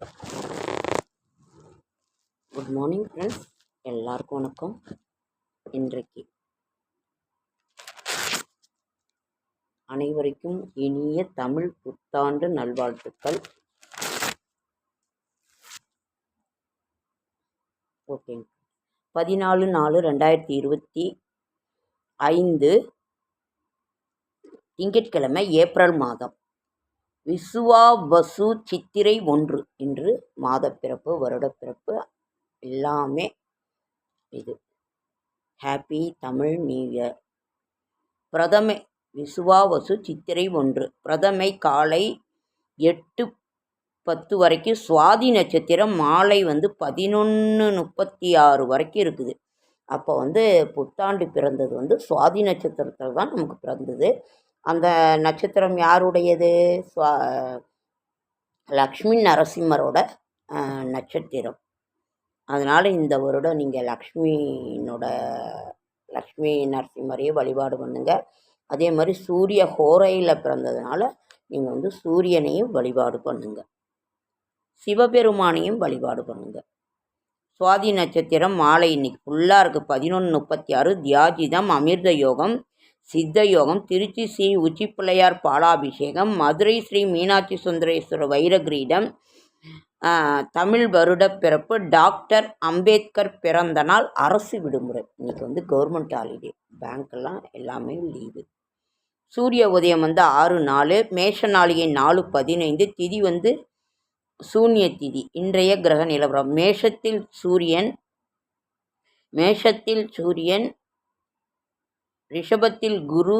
Good morning friends எல்லாருக்கும் வணக்கம். இன்றைக்கு அனைவருக்கும் இனிய தமிழ் புத்தாண்டு நல்வாழ்த்துக்கள். ஓகேங்க பதினாலு நாலு ரெண்டாயிரத்தி இருபத்தி ஐந்து திங்கட்கிழமை ஏப்ரல் மாதம். விசுவா வசு சித்திரை ஒன்று இன்று மாதப்பிறப்பு வருடப்பிறப்பு எல்லாமே இது. ஹாப்பி தமிழ் நியூ இயர் பிரதமை விசுவாவசு சித்திரை ஒன்று. பிரதமை காலை எட்டு பத்து வரைக்கும் சுவாதி நட்சத்திரம் மாலை வந்து பதினொன்று முப்பத்தி ஆறு வரைக்கும் இருக்குது. அப்போ வந்து புத்தாண்டு பிறந்தது வந்து சுவாதி நட்சத்திரத்தில் தான் நமக்கு பிறந்தது. அந்த நட்சத்திரம் யாருடையது? சுவா லக்ஷ்மி நரசிம்மரோட நட்சத்திரம். அதனால் இந்த வருடம் நீங்கள் லக்ஷ்மியினோட லக்ஷ்மி நரசிம்மரையே வழிபாடு பண்ணுங்க. அதே மாதிரி சூரிய ஹோரையில் பிறந்ததுனால நீங்கள் வந்து சூரியனையும் வழிபாடு பண்ணுங்க. சிவபெருமானையும் வழிபாடு பண்ணுங்க. சுவாதி நட்சத்திரம் மாலை இன்னைக்கு ஃபுல்லாக இருக்குது பதினொன்று முப்பத்தி ஆறு தியாஜிதம் அமிர்த யோகம் சித்தயோகம் திருச்சி ஸ்ரீ உச்சிப்பிள்ளையார் பாலாபிஷேகம் மதுரை ஸ்ரீ மீனாட்சி சுந்தரேஸ்வரர் வைரகிரீடம் தமிழ் வருட பிறப்பு டாக்டர் அம்பேத்கர் பிறந்த நாள் அரசு விடுமுறை. இன்றைக்கி வந்து கவர்மெண்ட் ஹாலிடே. பேங்க்கெல்லாம் எல்லாமே லீவு. சூரிய உதயம் வந்து ஆறு நாலு மேஷ நாளிகை நாலு பதினைந்து திதி வந்து சூன்ய திதி இன்றைய கிரக நிலவரம். மேஷத்தில் சூரியன் மேஷத்தில் சூரியன் ரிஷபத்தில் குரு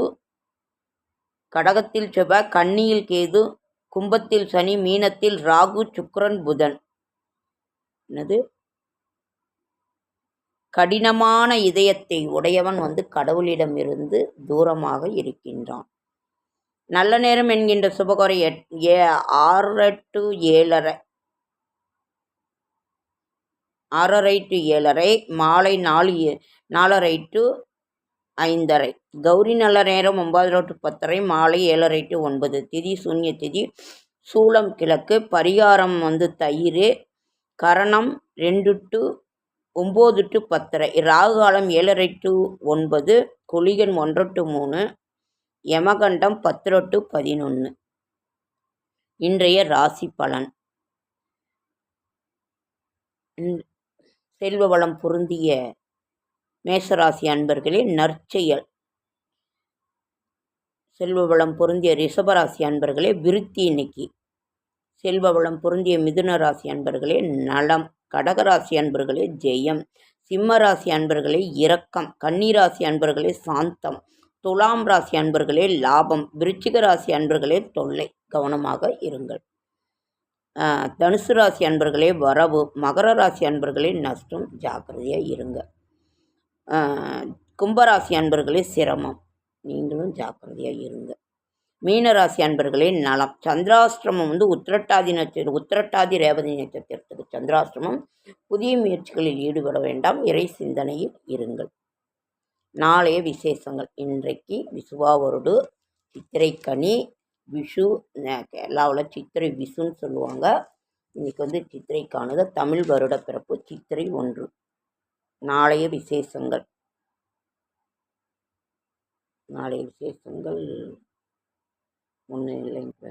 கடகத்தில் செவ்வாய் கன்னியில் கேது கும்பத்தில் சனி மீனத்தில் ராகு சுக்ரன் புதன். என்னது? கடினமான இதயத்தை உடையவன் வந்து கடவுளிடமிருந்து தூரமாக இருக்கின்றான். நல்ல நேரம் என்கின்ற சுபகுறை எட் ஏ ஆறரை டு ஏழரை. ஆறரை டு ஏழரை மாலை நாலு நாலரை டு ஐந்தரை. கௌரி நல்ல நேரம் ஒன்பதரை டு பத்தரை மாலை ஏழரை டு ஒன்பது. திதி சூன்ய திதி. சூளம் கிழக்கு. பரிகாரம் வந்து தயிர் கரணம் ரெண்டு டு ஒம்பது டு பத்தரை. ராகு காலம் ஏழரை டு ஒன்பது. குளிகன் ஒன்று டு மூணு. யமகண்டம் பத்தரை டு பதினொன்று இன்றைய ராசி பலன். செல்வ வளம் பொருந்திய மேசராசி அன்பர்களே நற்செயல். செல்வ வளம் பொருந்திய ரிஷபராசி அன்பர்களே விருத்தி இன்னைக்கு. செல்வ வளம் பொருந்திய மிதுன ராசி அன்பர்களே நலம். கடகராசி அன்பர்களே ஜெயம். சிம்ம ராசி அன்பர்களே இரக்கம். கன்னிராசி அன்பர்களே சாந்தம். துலாம் ராசி அன்பர்களே லாபம். விருச்சிக ராசி அன்பர்களே தொல்லை. கவனமாக இருங்கள். தனுசு ராசி அன்பர்களே வரவு. மகர ராசி அன்பர்களே நஷ்டம். ஜாக்கிரதையாக இருங்க. கும்பராசி அன்பர்களே சிரமம். நீங்களும் ஜாக்கிரதையாக இருங்க. மீனராசி அன்பர்களே நலம். சந்திராஷ்டிரமம் வந்து உத்திரட்டாதி நட்சத்திரம் உத்திரட்டாதி ரேவதி நட்சத்திரத்துக்கு சந்திராஷ்டிரமம். புதிய முயற்சிகளில் ஈடுபட வேண்டாம். இறை சிந்தனையில் இருங்கள். நாளைய விசேஷங்கள். இன்றைக்கு விசுவாவருடு சித்திரை கனி விஷு எல்லாவில் கேரளாவில் சித்திரை விஷுன்னு சொல்லுவாங்க. இன்றைக்கி வந்து சித்திரை காணுக. தமிழ் வருட பிறப்பு சித்திரை ஒன்று. நாளைய விசேஷங்கள். நாளைய விசேஷங்கள் ஒன்றும் இல்லைங்க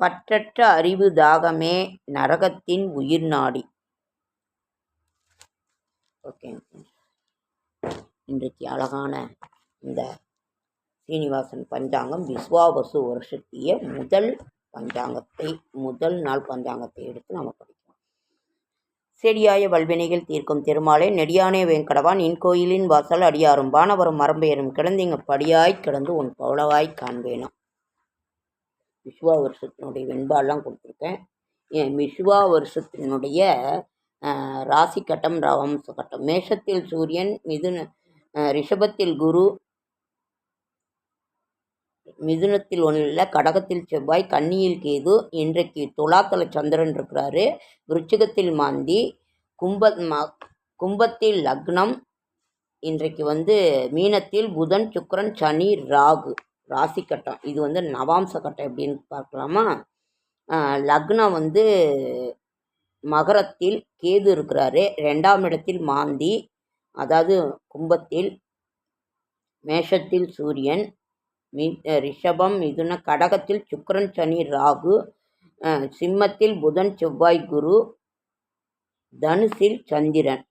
பற்றற்ற அறிவு தாகமே நரகத்தின் உயிர் நாடி. ஓகே. இன்றைக்கு அழகான இந்த சீனிவாசன் பஞ்சாங்கம் விஸ்வாவசு வருஷத்திய முதல் பஞ்சாங்கத்தை முதல் நாள் பஞ்சாங்கத்தை எடுத்து நம்ம படிக்கணும் செடியாய வல்வினைகள் தீர்க்கும் திருமாலே நெடியானே வேங்கடவான் இன் கோயிலின் வாசல் அடியாரும் வானவரும் மரம்பெயரும் கிடந்திங்க படியாய் கிடந்து உன் பவளவாய் காண்பேனும். விஸ்வா வருஷத்தினுடைய வெண்பாலாம் கொடுத்துருக்கேன். என் விஸ்வா வருஷத்தினுடைய ராசி கட்டம் ரவம்ச கட்டம். மேஷத்தில் சூரியன் மிதுன ரிஷபத்தில் குரு மிதுனத்தில் ஒன்றில் கடகத்தில் செவ்வாய் கன்னியில் கேது இன்றைக்கு துலாத்தல சந்திரன் இருக்கிறாரு. விருச்சிகத்தில் மாந்தி கும்ப கும்பத்தில் லக்னம் இன்றைக்கு வந்து மீனத்தில் புதன் சுக்ரன் சனி ராகு ராசி கட்டம். இது வந்து நவாம்ச கட்டம் எப்படின்னு பார்க்கலாமா? லக்னம் வந்து மகரத்தில் கேது இருக்கிறாரு. ரெண்டாம் இடத்தில் மாந்தி அதாவது கும்பத்தில் மேஷத்தில் சூரியன் மி ரிஷபம் மிதுன கடகத்தில் சுக்கரன் சனி ராகு சிம்மத்தில் புதன் செவ்வாய் குரு தனுசில் சந்திரன்.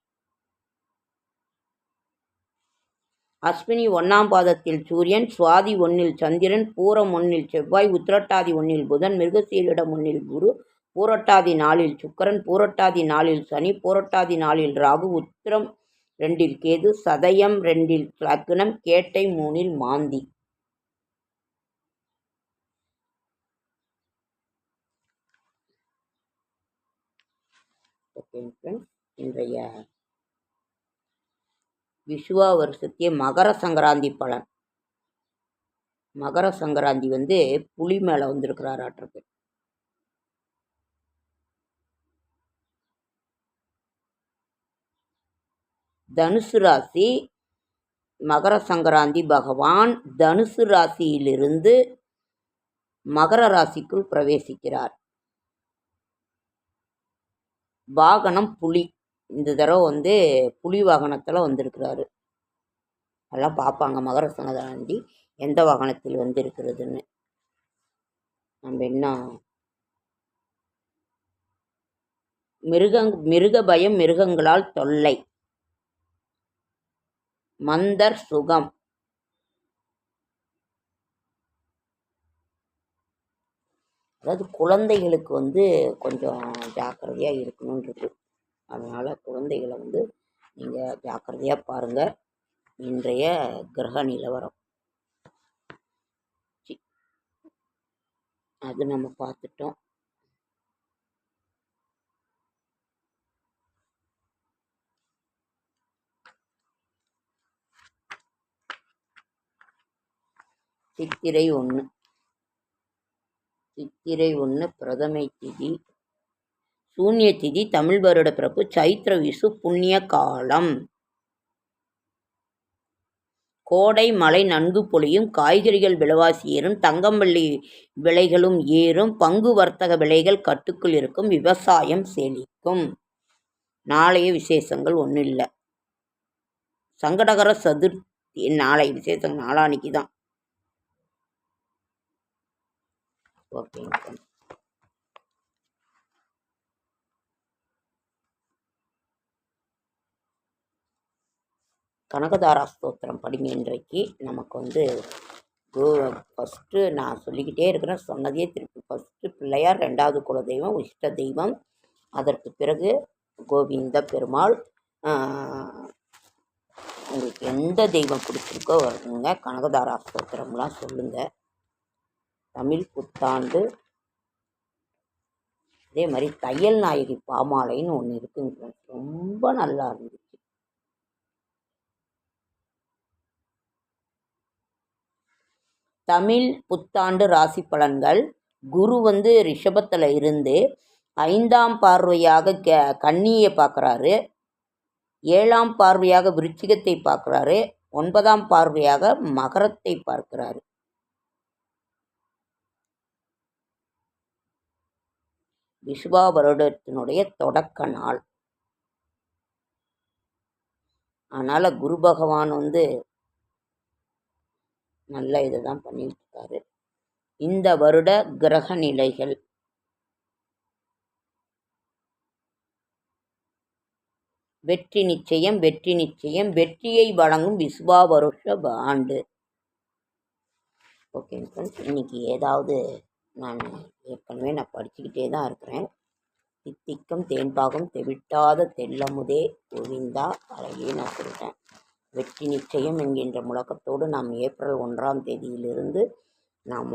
அஸ்வினி ஒன்றாம் பாதத்தில் சூரியன் சுவாதி ஒன்றில் சந்திரன் பூரம் ஒன்றில் செவ்வாய் உத்திரட்டாதி ஒன்றில் புதன் மிருகசீலிடம் ஒன்னில் குரு பூரட்டாதி நாளில் சுக்கரன் பூரட்டாதி நாளில் சனி பூரட்டாதி நாளில் ராகு உத்திரம் ரெண்டில் கேது சதயம் ரெண்டில் லக்னம் கேட்டை மூணில் மாந்தி. இன்றைய விஷுவா வருஷத்திய மகர சங்கராந்தி பலன். மகர சங்கராந்தி வந்து புலி மேலே வந்திருக்கிறார் ஆற்றுக்கு தனுசு ராசி மகர சங்கராந்தி பகவான் தனுசு ராசியிலிருந்து மகர ராசிக்குள் பிரவேசிக்கிறார். வாகனம் புலி. இந்த தடவை வந்து புலி வாகனத்தில் வந்திருக்கிறாரு. எல்லாம் பார்ப்பாங்க மகர சங்கராந்தி. எந்த வாகனத்தில் வந்திருக்கிறதுன்னு. நம்ம என்ன? மிருகங் மிருக பயம் மிருகங்களால் தொல்லை. மந்தர் சுகம். அதாவது குழந்தைகளுக்கு வந்து கொஞ்சம் ஜாக்கிரதையாக இருக்கணுன்றது. அதனால் குழந்தைகளை வந்து நீங்கள் ஜாக்கிரதையாக பாருங்கள் இன்றைய கிரக நிலவரம். அது நம்ம பார்த்துட்டோம் சித்திரை ஒன்று சித்திரை ஒன்று பிரதமை திதி. சூன்ய திதி தமிழ் வருட பிறப்பு சைத்திர விசு புண்ணிய காலம். கோடை மழை நன்கு பொழியும் காய்கறிகள் விலைவாசி ஏறும் தங்கம்பள்ளி விலைகளும் ஏறும் பங்கு வர்த்தக விலைகள் கட்டுக்குள் இருக்கும் விவசாயம் செழிக்கும். நாளைய விசேஷங்கள் ஒன்றும் இல்லை சங்கடகர சதுர்த்தி நாளை விசேஷம் நாளானிக்கு தான் ஓகேங்க கனகதாரா ஸ்தோத்திரம் படிங்க இன்றைக்கு. நமக்கு வந்து கோ ஃபஸ்ட்டு நான் சொல்லிக்கிட்டே இருக்கிறேன். சொன்னதே திருப்பி ஃபஸ்ட்டு பிள்ளையார் ரெண்டாவது குலதெய்வம் இஷ்ட தெய்வம். அதற்கு பிறகு கோவிந்த பெருமாள். உங்களுக்கு எந்த தெய்வம் பிடிச்சிருக்கோ வருங்க கனகதாரா ஸ்தோத்திரம்லாம் சொல்லுங்கள் தமிழ் புத்தாண்டு. அதே மாதிரி தையல் நாயகி பாமாலைன்னு ஒன்று இருக்குங்க. ரொம்ப நல்லா இருந்துச்சு. தமிழ் புத்தாண்டு ராசி பலன்கள். குரு வந்து ரிஷபத்தில் இருந்து ஐந்தாம் பார்வையாக க கன்னியை பார்க்குறாரு ஏழாம் பார்வையாக விருச்சிகத்தை பார்க்குறாரு ஒன்பதாம் பார்வையாக மகரத்தை பார்க்கிறாரு. விஸ்வா வருடத்தினுடைய தொடக்க நாள். அதனால் குரு பகவான் வந்து நல்ல இதை தான் பண்ணிகிட்ருக்காரு இந்த வருட கிரக நிலைகள். வெற்றி நிச்சயம் வெற்றி நிச்சயம் வெற்றியை வழங்கும் விஸ்வா வருஷ ஆண்டு ஓகே ஃப்ரெண்ட்ஸ் இன்றைக்கி ஏதாவது நான் ஏற்கனவே நான் படிச்சுக்கிட்டே தான் இருக்கிறேன். தித்திக்கும் தேன்பாகம் தெவிட்டாத தெல்லமுதே கோவிந்தா அழகே நான் சொல்லிட்டேன் வெற்றி நிச்சயம் என்கின்ற முழக்கத்தோடு நாம் ஏப்ரல் ஒன்றாம் தேதியிலிருந்து நாம்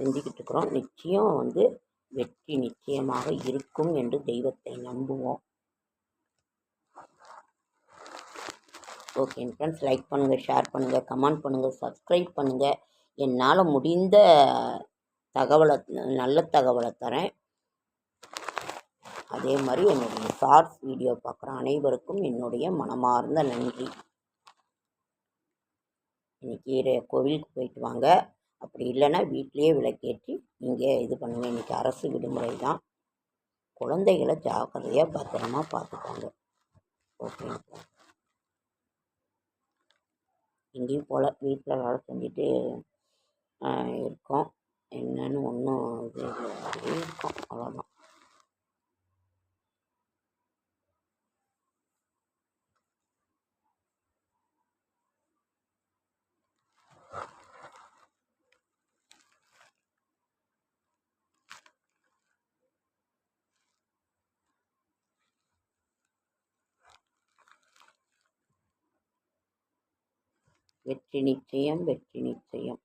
செஞ்சுக்கிட்டு இருக்கிறோம். நிச்சயம் வந்து வெற்றி நிச்சயமாக இருக்கும் என்று தெய்வத்தை நம்புவோம். ஓகே ஃப்ரெண்ட்ஸ் லைக் பண்ணுங்கள் ஷேர் பண்ணுங்கள் கமெண்ட் பண்ணுங்கள் சப்ஸ்கிரைப் பண்ணுங்கள் என்னால் முடிந்த தகவலை நல்ல தகவலை தரேன். அதே மாதிரி என்னுடைய ஷார்ட்ஸ் வீடியோ பார்க்குற அனைவருக்கும் என்னுடைய மனமார்ந்த நன்றி. இன்றைக்கி கோவிலுக்கு போயிட்டு வாங்க. அப்படி இல்லைன்னா வீட்லேயே விளக்கேற்றி நீங்கள் இது பண்ணுங்கள் இன்றைக்கி அரசு விடுமுறை தான். குழந்தைகளை ஜாக்கிரதையாக பத்திரமா பார்த்துக்கோங்க. ஓகே எங்கேயும் போல் வீட்டில் வேலை செஞ்சுட்டு இருக்கோம். என்னன்னு ஒன்றும் இது இருக்கும் அவ்வளோதான் வெற்றி நிச்சயம் வெற்றி நிச்சயம்.